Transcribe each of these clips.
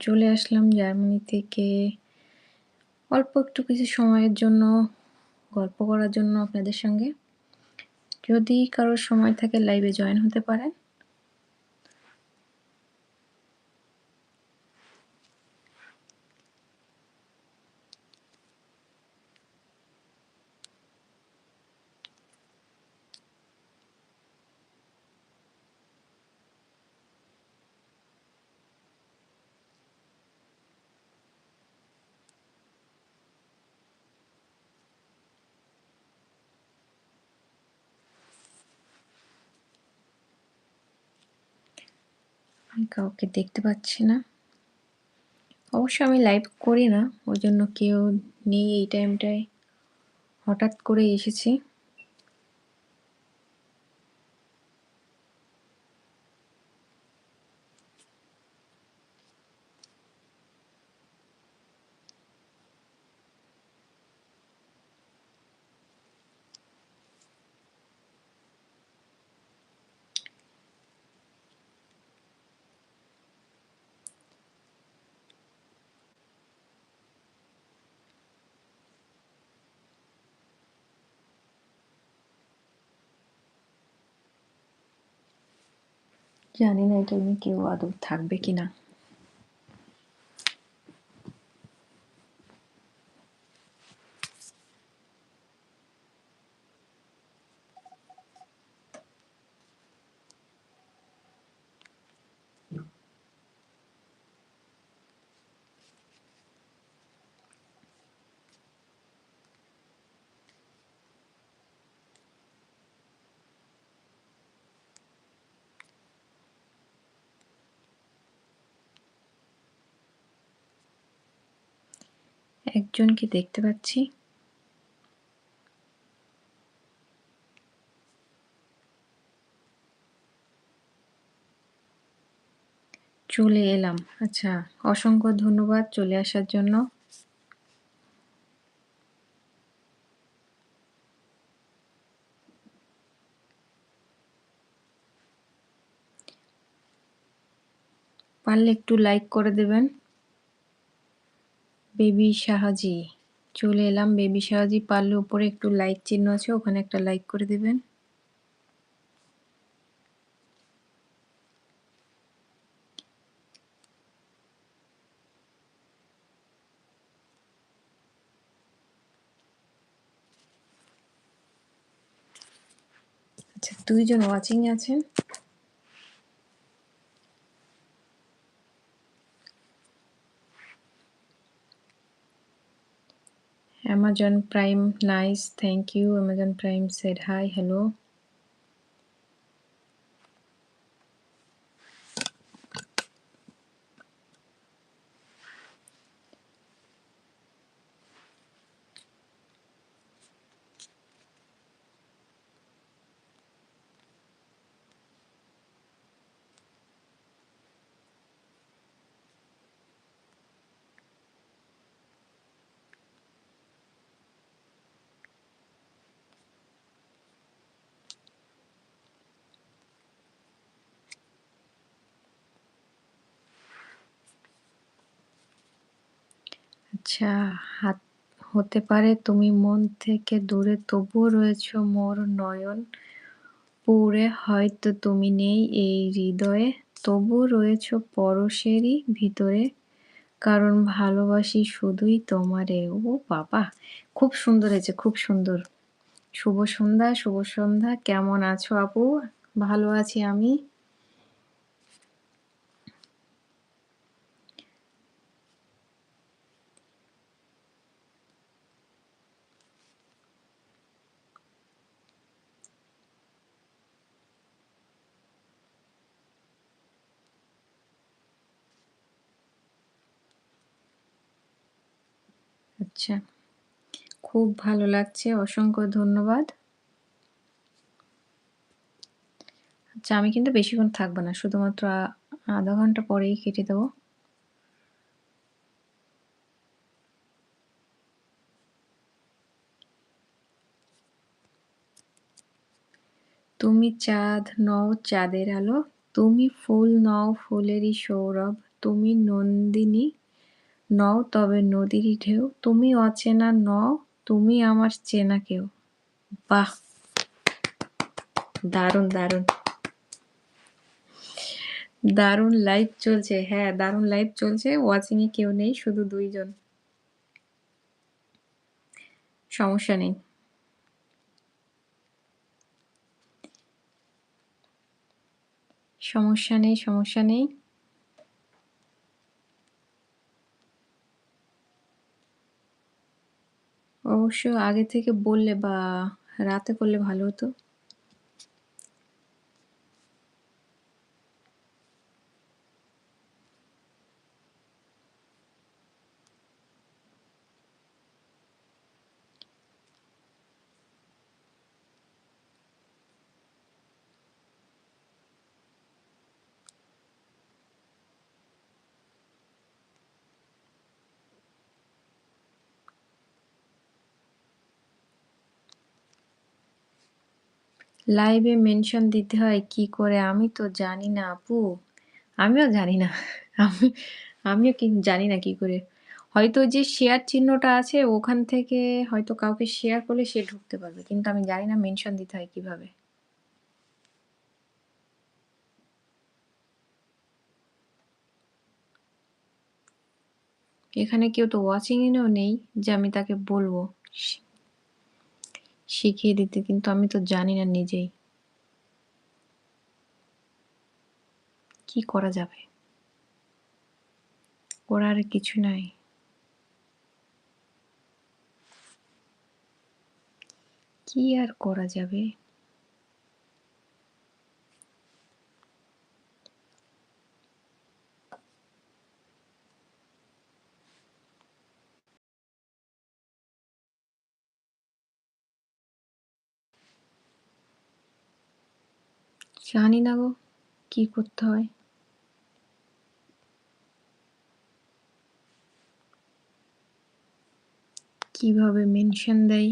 চলে আসলাম জার্মানি থেকে। অল্প একটু কিছু সময়ের জন্য, গল্প করার জন্য আপনাদের সঙ্গে। যদি কারোর সময় থাকে লাইভে জয়েন হতে পারেন। আমি কাউকে দেখতে পাচ্ছি না। অবশ্য আমি লাইভ করি না, ওই জন্য কেউ নেই এই টাইমটায় হঠাৎ করে এসেছি। জানি না এটা নিয়ে কেউ আদৌ থাকবে কি একজনকে দেখতে পাচ্ছি। চলে এলাম। আচ্ছা অসংখ্য ধন্যবাদ চলে আসার জন্য। পারলে একটু লাইক করে দেবেন। বেবি সাহাজি। চলে এলাম বেবি সাহাজি পারলে উপরে। একটু লাইক চিহ্ন আছে, ওখানে একটা লাইক করে দেবেন। আচ্ছা দুইজন ওয়াচিং আছেন? Amazon Prime, nice, thank you. Amazon Prime said hi, hello. আচ্ছা হাত, হতে পারে তুমি মন থেকে দূরে, তবুও রয়েছ মোর নয়ন। পুরে হয়তো তুমি নেই এই হৃদয়ে তবু রয়েছ পরশেরই ভিতরে। কারণ ভালোবাসি শুধুই তোমারে। ও বাবা, খুব সুন্দর হয়েছে, খুব সুন্দর। শুভ সন্ধ্যা শুভ সন্ধ্যা। কেমন আছো আপু? ভালো আছি আমি। আচ্ছা খুব ভালো লাগছে, অসংখ্য ধন্যবাদ। আচ্ছা আমি কিন্তু বেশিক্ষণ থাকব না, শুধুমাত্র আধা ঘণ্টা পরেই কেটে দেবো। তুমি চাঁদ নও চাঁদের আলো, তুমি ফুল নও ফুলেরই সৌরভ, তুমি নন্দিনী নও, তবে নদীরই ঢেউ। তুমি অচেনা নও, তুমি আমার চেনা কেউ। বাহ! দারুণ দারুণ। দারুণ লাইভ চলছে। হ্যাঁ দারুণ লাইভ চলছে। ওয়াচিংয়ে কেউ নেই, শুধু দুইজন। সমস্যা নেই। সমস্যা নেই সমস্যা নেই। অবশ্য আগে থেকে বললে বা রাতে করলে ভালো হতো। লাইভে মেনশন দিতে হয়, কি করে? আমি তো জানি না, আপু। আমিও জানি না। আমি, আমিও কি, জানি না কি করে। হয়তো যে শেয়ার চিহ্নটা আছে, ওখান থেকে হয়তো কাউকে শেয়ার করলে সে ঢুকতে পারবে, কিন্তু আমি জানি না মেনশন দিতে হয় কীভাবে। এখানে কেউ তো ওয়াচিং ইনও নেই যে আমি তাকে বলব। শিখিয়ে দিতে, কিন্তু আমি তো জানি না নিজেই। কি করা যাবে? করার কিছু নাই। কি আর করা যাবে? জানি না গো, কি করতে হয়। কীভাবে মেনশন দেয়,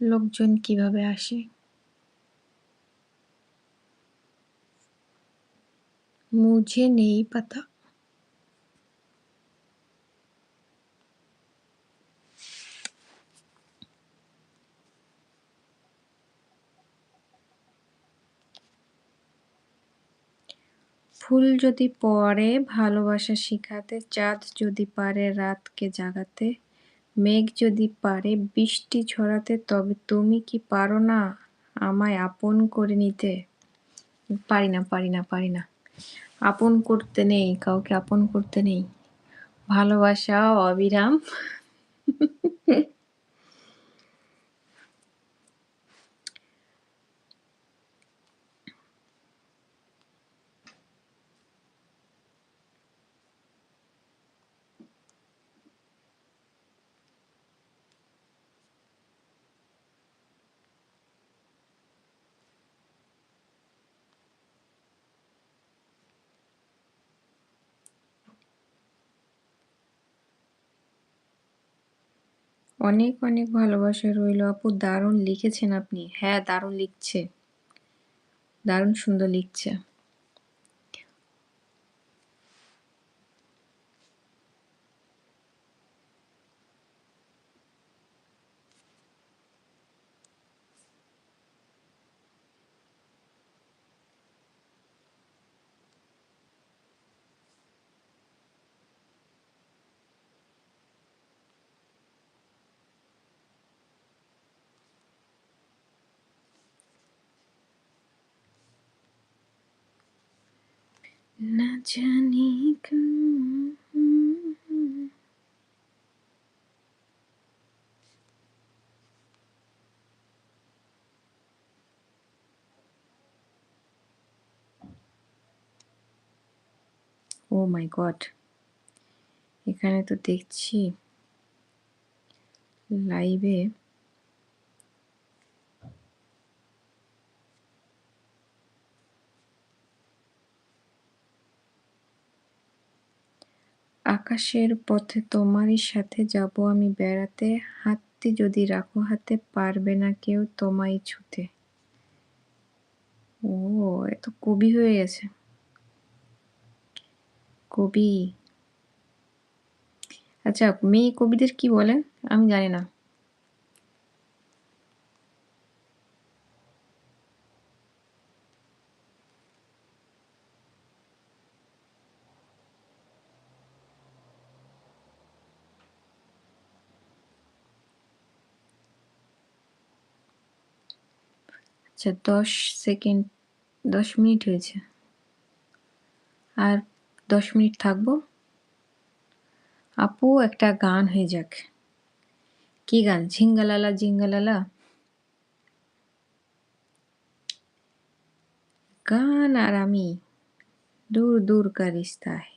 লোকজন কীভাবে আসে। মুঝে নেই পাতা। ফুল যদি পড়ে, ভালোবাসা শিখাতে, চাঁদ যদি পারে, রাতকে জাগাতে, মেঘ যদি পারে, বৃষ্টি ছড়াতে তবে তুমি কি পারো না আমায় আপন করে নিতে? পারি না পারি না পারি না। আপন করতে নেই, কাউকে আপন করতে নেই। ভালোবাসা, অবিরাম। অনেক অনেক ভালোবাসা রইল। আপু দারুণ লিখেছেন আপনি। হ্যাঁ দারুণ লিখছে। দারুণ সুন্দর লিখছে। না জানি ও মাই গড এখানে তো দেখছি লাইভে আকাশের পথে তোমারই সাথে যাব আমি বেড়াতে। হাতটি যদি রাখো হাতে, পারবে না কেউ তোমায় ছুতে। ও এত কবি হয়ে গেছে। কবি। আচ্ছা মেয়ে কবিদের কি বলে? আমি জানি না। আচ্ছা দশ সেকেন্ড, দশ মিনিট হয়েছে। আর দশ মিনিট থাকব? আপু, একটা গান হয়ে যাক। কি গান? ঝিঙ্গালালা জিঙ্গালালা গান আর আমি দূর দূর কা রিস্তা है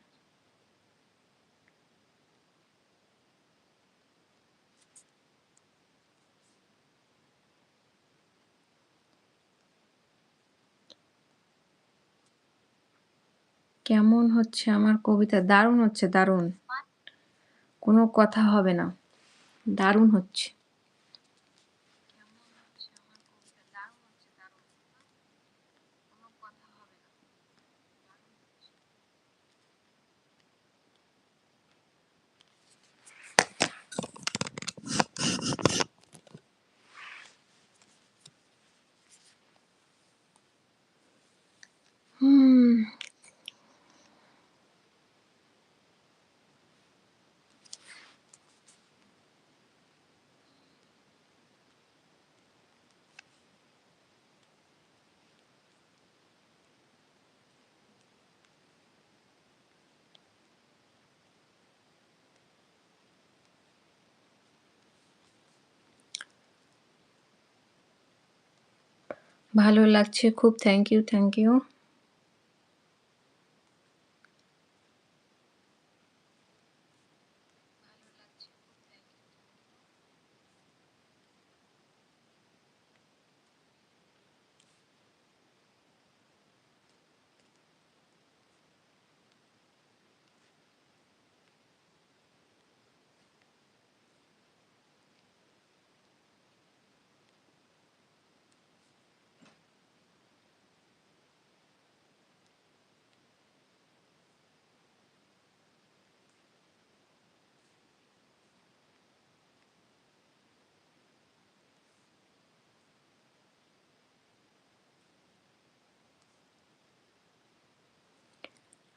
কেমন হচ্ছে আমার কবিতা? দারুণ হচ্ছে দারুণ। কোনো কথা হবে না। দারুণ হচ্ছে। ভালো লাগছে খুব থ্যাংক ইউ থ্যাংক ইউ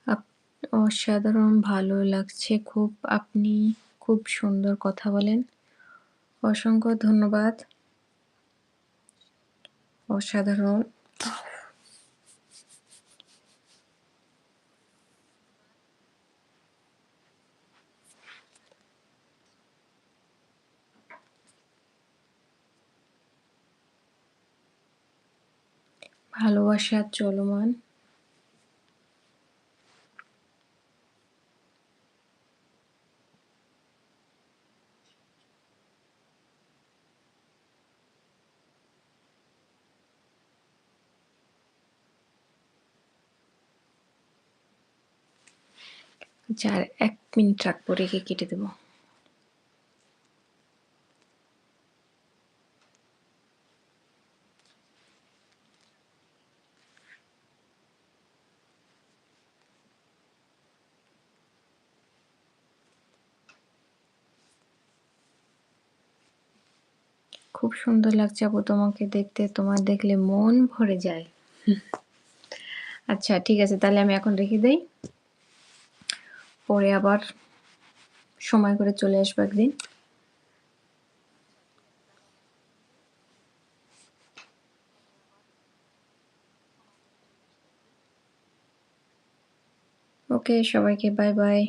আপ- অসাধারণ ভালো লাগছে। খুব আপনি খুব সুন্দর কথা বলেন। অসংখ্য ধন্যবাদ। অসাধারণ। ভালোবাসা চলমান। আর এক মিনিট রাখব, রেখে কেটে দেবো। খুব সুন্দর লাগছে আপু তোমাকে দেখতে, তোমার দেখলে মন ভরে যায়। আচ্ছা ঠিক আছে, তাহলে আমি এখন রেখে দেই। পরে আবার সময় করে চলে আসব একদিন। ওকে, সবাইকে বাই বাই।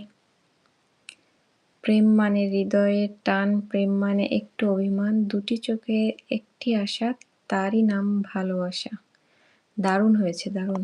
প্রেম মানে হৃদয়ের টান, প্রেম মানে একটু অভিমান। দুটি চোখে একটি আশা, তারই নাম ভালোবাসা। দারুণ হয়েছে, দারুণ।